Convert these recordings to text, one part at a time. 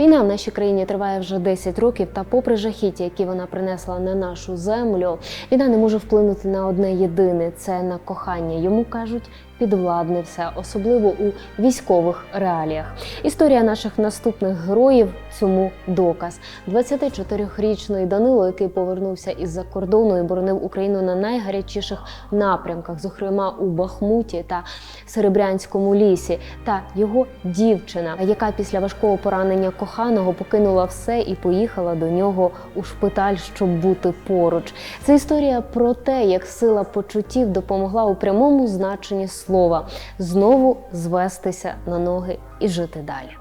Війна в нашій країні триває вже 10 років, та попри жахіття, які вона принесла на нашу землю, війна не може вплинути на одне єдине це на кохання. Йому кажуть, підвладне все, особливо у військових реаліях. Історія наших наступних героїв цьому доказ. 24-річний Данило, який повернувся із-за кордону і боронив Україну на найгарячіших напрямках, зокрема у Бахмуті та Серебрянському лісі, та його дівчина, яка після важкого поранення коханого покинула все і поїхала до нього у шпиталь, щоб бути поруч. Це історія про те, як сила почуттів допомогла у прямому значенні знову звестися на ноги і жити далі.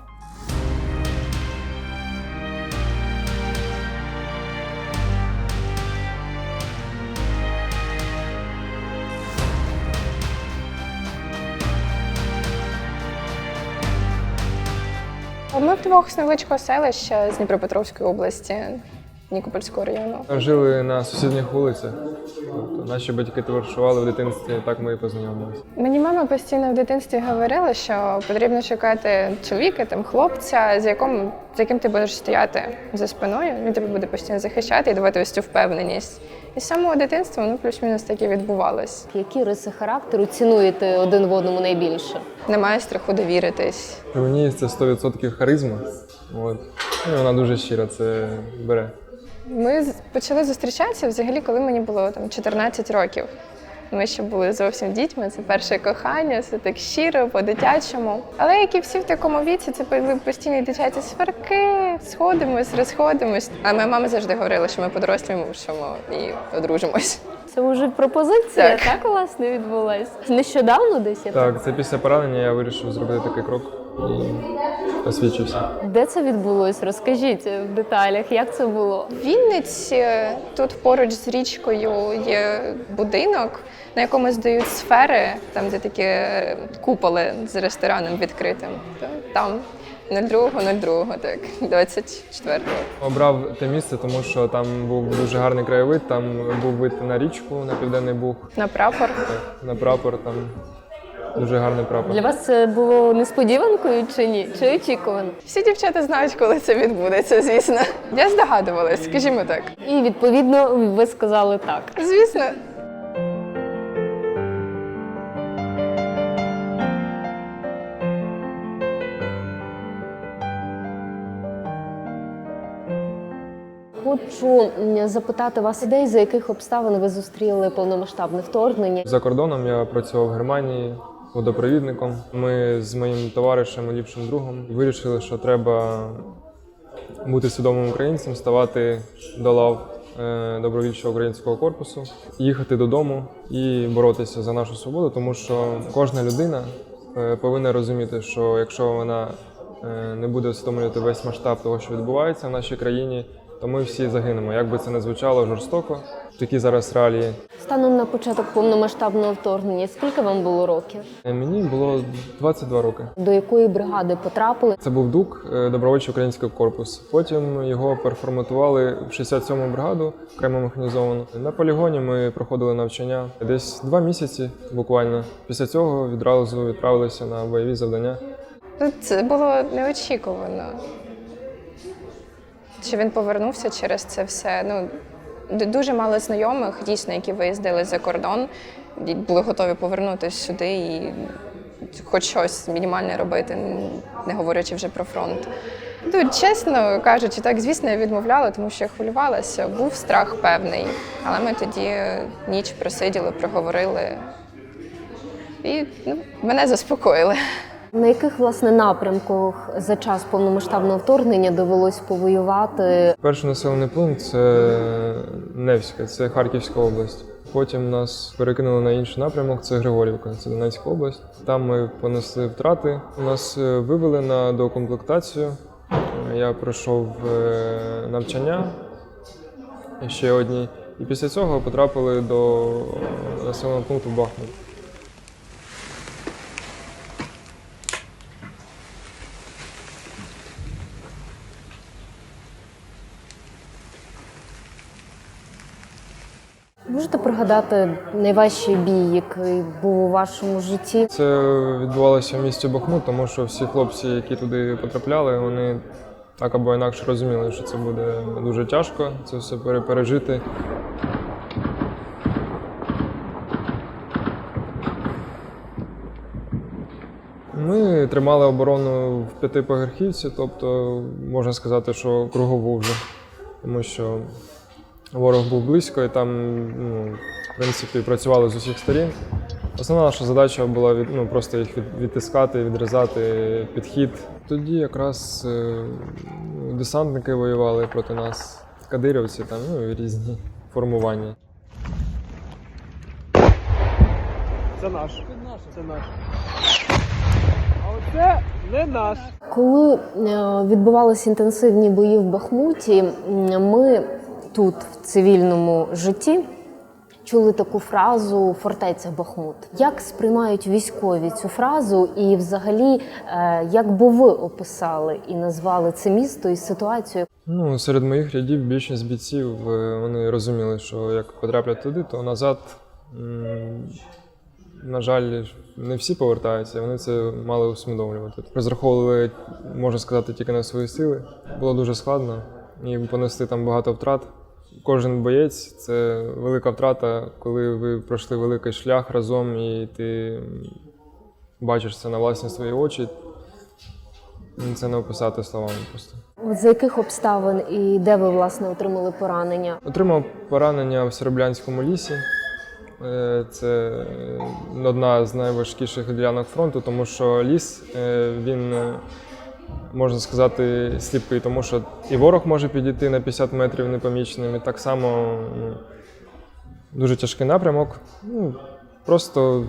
Ми вдвох з невеличкого селища з Дніпропетровської області, Нікопольського району. Жили на сусідніх вулицях. Тобто наші батьки товаришували в дитинстві, так ми і познайомилися. Мені мама постійно в дитинстві говорила, що потрібно шукати чоловіка, там хлопця, з яким, з яким ти будеш стояти за спиною. Він тебе буде постійно захищати і давати ось цю впевненість. І з самого дитинства воно плюс-мінус так і відбувалось. Які риси характеру цінуєте один в одному найбільше? Немає страху довіритись. Ній це 100% харизма. От. Ну, і вона дуже щира це бере. Ми почали зустрічатися взагалі, коли мені було там 14 років. Ми ще були зовсім дітьми, це перше кохання, все так щиро, по-дитячому. Але як і всі в такому віці, це були постійні дитячі сварки, сходимось, розходимось. А моя мама завжди говорила, що ми подорослі мушимо і одружимось. Це вже пропозиція, Так. так, власне відбулась. Нещодавно десь я Так, це після поранення я вирішив зробити такий крок і освічився. Де це відбулось? Розкажіть в деталях, як це було? В Вінниці тут поруч з річкою є будинок, на якому здають сфери, там де такі е, куполи з рестораном відкритим. Там 02.02, так, 24-го. Обрав те місце, тому що там був дуже гарний краєвид, там був вид на річку, на південний Буг, На прапор. так, на прапор, там дуже гарний прапор. Для вас це було несподіванкою чи ні? Чи очікувано? Всі дівчата знають, коли це відбудеться, звісно. Я здогадувалась, скажімо так. І відповідно ви сказали так. Звісно, Хочу запитати вас ідей, за яких обставин ви зустріли повномасштабне вторгнення. За кордоном я працював в Германії водопровідником. Ми з моїм товаришем ліпшим другом вирішили, що треба бути свідомим українцем, ставати до лав е, добровільчого українського корпусу, їхати додому і боротися за нашу свободу, тому що кожна людина е, повинна розуміти, що якщо вона е, не буде усвідомлювати весь масштаб того, що відбувається в нашій країні, то ми всі загинемо. Як би це не звучало жорстоко, такі зараз реалії. Станом на початок повномасштабного вторгнення, скільки вам було років? Е, Мені було 22 роки. До якої бригади потрапили? Це був ДУК, е, добровольчий український корпус. Потім його переформатували в 67-му бригаду, окремо механізовану. На полігоні ми проходили навчання десь два місяці буквально. Після цього відразу відправилися на бойові завдання. це було неочікувано. Що він повернувся через це все. Ну, дуже мало знайомих, дійсно, які виїздили за кордон, були готові повернутися сюди і хоч щось мінімальне робити, не говорячи вже про фронт. Ну, чесно кажучи, так, звісно, я відмовляла, тому що я хвилювалася. Був страх певний. Але ми тоді ніч просиділи, проговорили і ну, мене заспокоїли. На яких власне напрямках за час повномасштабного вторгнення довелось повоювати? Перший населений пункт це Невське, це Харківська область. Потім нас перекинули на інший напрямок, це Григорівка, це Донецька область. Там ми понесли втрати. Нас е, вивели на докомплектацію. Е, Я пройшов е, навчання ще одні. І після цього потрапили до населеного пункту Бахмут. Можете пригадати найважчий бій, який був у вашому житті? Це відбувалося в місті Бахмут, тому що всі хлопці, які туди потрапляли, вони так або інакше розуміли, що це буде дуже тяжко це все пережити. Ми тримали оборону в п'ятиповерхівці, тобто можна сказати, що кругову вже, тому що ворог був близько і там, ну, в принципі, працювали з усіх сторін. Основна наша задача була від, ну, просто їх від, відтискати, відрізати підхід. Тоді якраз е, десантники воювали проти нас, кадирівці там, ну різні формування. Це наш. Це наш. А оце не наш. Коли е, відбувалися інтенсивні бої в Бахмуті, ми тут, в цивільному житті, чули таку фразу фортеця Бахмут. Як сприймають військові цю фразу, і взагалі, е, як би ви описали і назвали це місто і ситуацію? Ну, серед моїх рядів більшість бійців е, вони розуміли, що як потраплять туди, то назад, на жаль, не всі повертаються, вони це мали усвідомлювати. Розраховували, можна сказати, тільки на свої сили. Було дуже складно і понести там багато втрат. Кожен боєць це велика втрата, коли ви пройшли великий шлях разом і ти бачиш це на власні свої очі. Це не описати словами просто. За яких обставин і де ви власне отримали поранення? Отримав поранення в Серебрянському лісі. Е, Це одна з найважкіших ділянок фронту, тому що ліс е, він можна сказати сліпий, тому що і ворог може підійти на 50 метрів непоміченим, і так само ну, дуже тяжкий напрямок. Ну, просто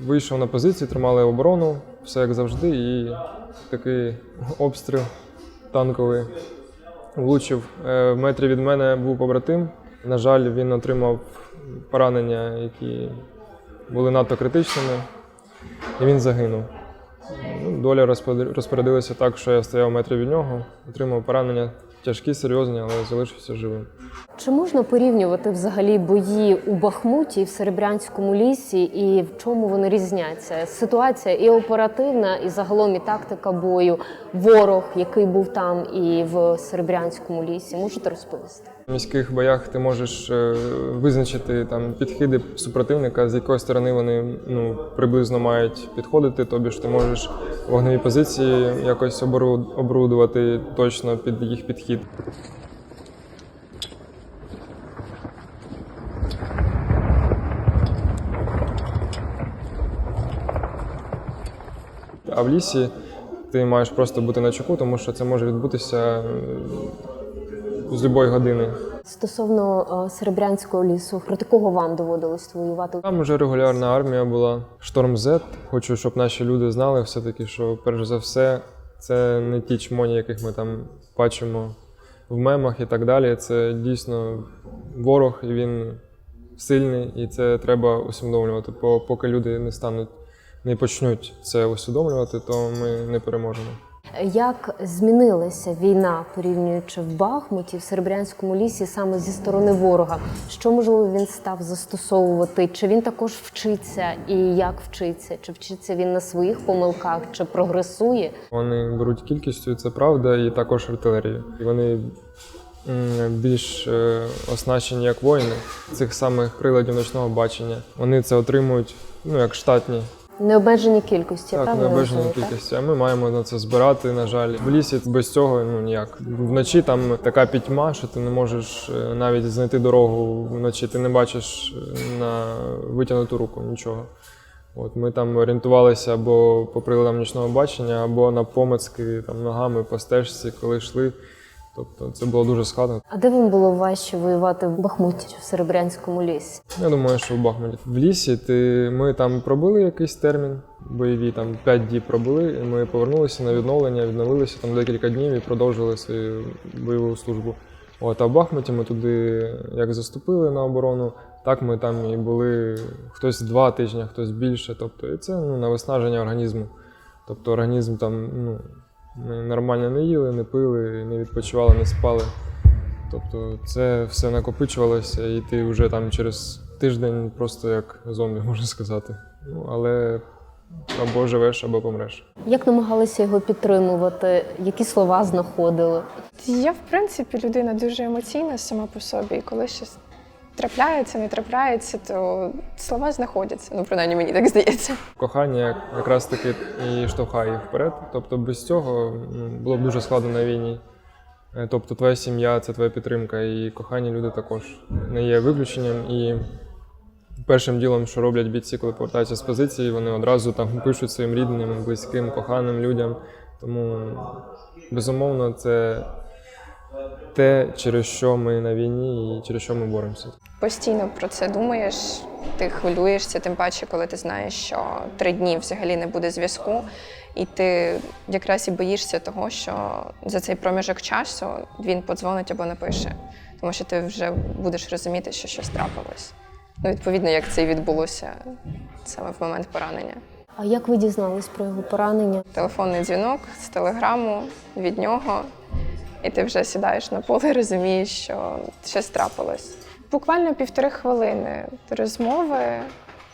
вийшов на позиції, тримали оборону, все як завжди, і такий обстріл танковий влучив. Е, В метрі від мене був побратим. На жаль, він отримав поранення, які були надто критичними, і він загинув. Ну, доля розпоряд- розпорядилася так, що я стояв метрі від нього, отримав поранення тяжкі, серйозні, але залишився живим. Чи можна порівнювати взагалі бої у Бахмуті і в Серебрянському лісі, і в чому вони різняться? Ситуація і оперативна, і загалом і тактика бою, ворог, який був там, і в Серебрянському лісі. Можете розповісти? В міських боях ти можеш е, визначити там підхиди супротивника, з якої сторони вони ну, приблизно мають підходити. Тобі ж ти можеш вогневі позиції якось обору- оборудувати точно під їх підхід. А в лісі ти маєш просто бути на чеку, тому що це може відбутися з будь-якої години. Стосовно е, Серебрянського лісу, проти кого вам доводилось воювати? Там вже регулярна армія була. Шторм Z. Хочу, щоб наші люди знали все-таки, що перш за все, це не ті чмоні, яких ми там бачимо в мемах і так далі. Це дійсно ворог, і він сильний, і це треба усвідомлювати. Бо поки люди не стануть, не почнуть це усвідомлювати, то ми не переможемо. Як змінилася війна, порівнюючи в Бахмуті, в Серебрянському лісі, саме зі сторони ворога? Що можливо він став застосовувати? Чи він також вчиться і як вчиться? Чи вчиться він на своїх помилках, чи прогресує? Вони беруть кількістю, це правда, і також артилерію. Вони більш е, оснащені як воїни цих самих приладів ночного бачення. Вони це отримують ну як штатні, Необмежені кількості, так правильно необмежені кількості. А ми маємо на це збирати. На жаль, в лісі без цього ну ніяк. Вночі там така пітьма, що ти не можеш е, навіть знайти дорогу вночі. Ти не бачиш е, на витягнуту руку нічого. От ми там орієнтувалися або по приладам нічного бачення, або на помицки там ногами по стежці, коли йшли. Тобто це було дуже складно. А де вам було важче воювати в Бахмуті чи в Серебрянському лісі? Я думаю, що в Бахмуті. В лісі ти, ми там пробули якийсь термін бойові, там 5 діб пробули, і ми повернулися на відновлення, відновилися там декілька днів і продовжили свою бойову службу. От, а в Бахмуті ми туди як заступили на оборону, так ми там і були хтось два тижні, хтось більше. Тобто, і це ну, на виснаження організму. Тобто організм там, ну, ми нормально не їли, не пили, не відпочивали, не спали. Тобто це все накопичувалося, і ти вже там через тиждень просто як зомбі, можна сказати. Ну, але або живеш, або помреш. Як намагалися його підтримувати? Які слова знаходили? Я, в принципі, людина дуже емоційна сама по собі, і коли щось трапляється, не трапляється, то слова знаходяться. Ну, принаймні, мені так здається. Кохання якраз таки і штовхає їх вперед. Тобто без цього ну, було б дуже складно на війні. Е, Тобто твоя сім'я це твоя підтримка, і кохані люди також не є виключенням. І першим ділом, що роблять бійці, коли повертаються з позиції, вони одразу там пишуть своїм рідним, близьким, коханим людям. Тому безумовно це те, через що ми на війні і через що ми боремося. Постійно про це думаєш, ти хвилюєшся, тим паче, коли ти знаєш, що три дні взагалі не буде зв'язку, і ти якраз і боїшся того, що за цей проміжок часу він подзвонить або напише, тому що ти вже будеш розуміти, що щось трапилось. Ну, відповідно, як це і відбулося саме в момент поранення. А як ви дізнались про його поранення? Телефонний дзвінок з телеграму від нього, і ти вже сідаєш на поле, розумієш, що щось трапилось. Буквально півтори хвилини розмови,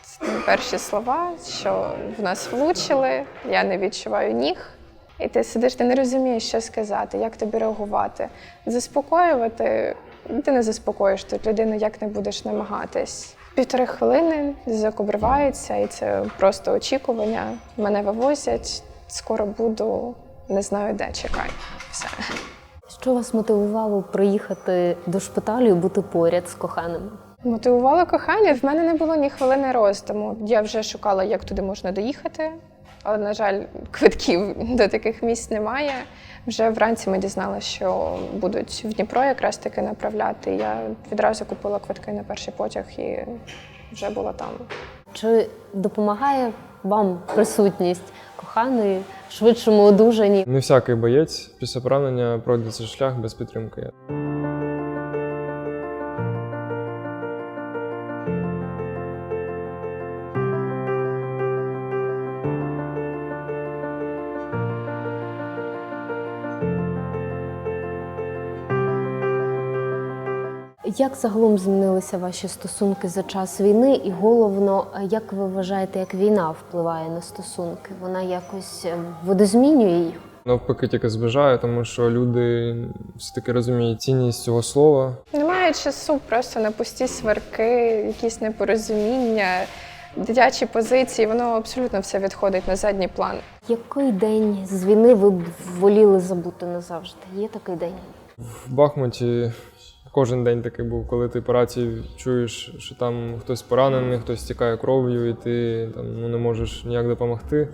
це перші слова, що в нас влучили, я не відчуваю ніг. І ти сидиш, ти не розумієш, що сказати, як тобі реагувати. Заспокоювати ти не заспокоїш тут людину, як не будеш намагатись. Півтори хвилини зв'язок обривається, і це просто очікування. Мене вивозять, скоро буду, не знаю де, чекай. Все. Що вас мотивувало приїхати до шпиталю і бути поряд з коханим? Мотивувало кохання. В мене не було ні хвилини роздуму. Я вже шукала, як туди можна доїхати, але, на жаль, квитків до таких місць немає. Вже вранці ми дізналися, що будуть в Дніпро якраз таки направляти. Я відразу купила квитки на перший потяг і вже була там. Чи допомагає вам присутність коханої швидшому одужанні? Не всякий боєць після поранення пройде цей шлях без підтримки. Як загалом змінилися ваші стосунки за час війни? І головно, як ви вважаєте, як війна впливає на стосунки? Вона якось е, видозмінює їх? Навпаки, тільки зближає, тому що люди все-таки розуміють цінність цього слова. Немає часу просто на пусті сварки, якісь непорозуміння, дитячі позиції. Воно абсолютно все відходить на задній план. Який день з війни ви б воліли забути назавжди? Є такий день? В Бахмуті кожен день такий був, коли ти по рації чуєш, що там хтось поранений, хтось стікає кров'ю, і ти там, ну, не можеш ніяк допомогти.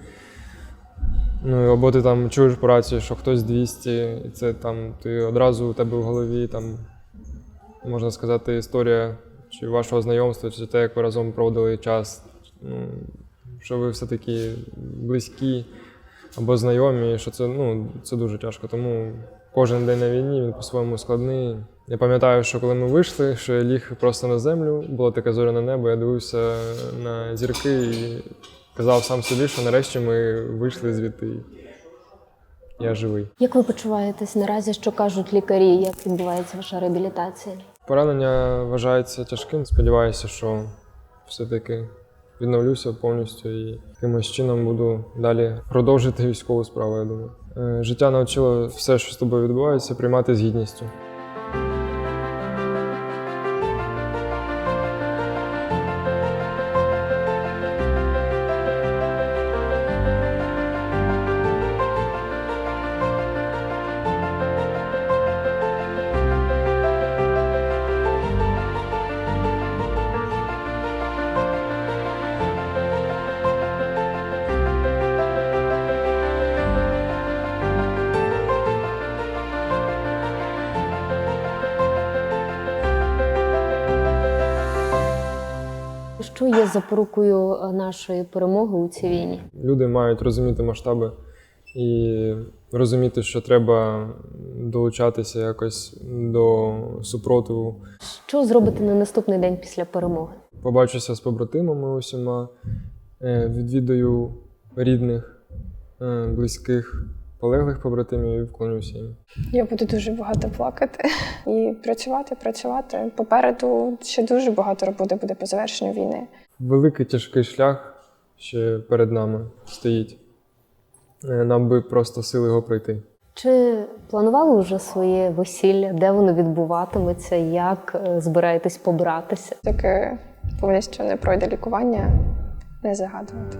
Ну, або ти там чуєш по рації, що хтось 200, і це там ти одразу у тебе в голові там, можна сказати, історія чи вашого знайомства, чи те, як ви разом проводили час. Ну, що ви все таки близькі або знайомі, що це, ну, це дуже тяжко. Тому кожен день на війні він по-своєму складний. Я пам'ятаю, що коли ми вийшли, що я ліг просто на землю, було таке зоряне небо, я дивився на зірки і казав сам собі, що нарешті ми вийшли звідти. Я живий. Як ви почуваєтесь наразі? Що кажуть лікарі? Як відбувається ваша реабілітація? Поранення вважається тяжким. Сподіваюся, що все-таки відновлюся повністю і якимось чином буду далі продовжити військову справу, я думаю. Е, Життя навчило все, що з тобою відбувається, приймати з гідністю. Що є запорукою е, нашої перемоги у цій війні? Люди мають розуміти масштаби і розуміти, що треба долучатися якось до супротиву. Що зробите на наступний день після перемоги? Побачуся з побратимами усіма, е, відвідаю рідних, е, близьких, полеглих побратимів і вклонюся їм. Я буду дуже багато плакати і працювати, працювати. Попереду ще дуже багато роботи буде по завершенню війни. Великий тяжкий шлях ще перед нами стоїть. Е, Нам би просто сили його пройти. Чи планували вже своє весілля? Де воно відбуватиметься? Як е, збираєтесь побратися? Доки повністю не пройде лікування, не загадувати.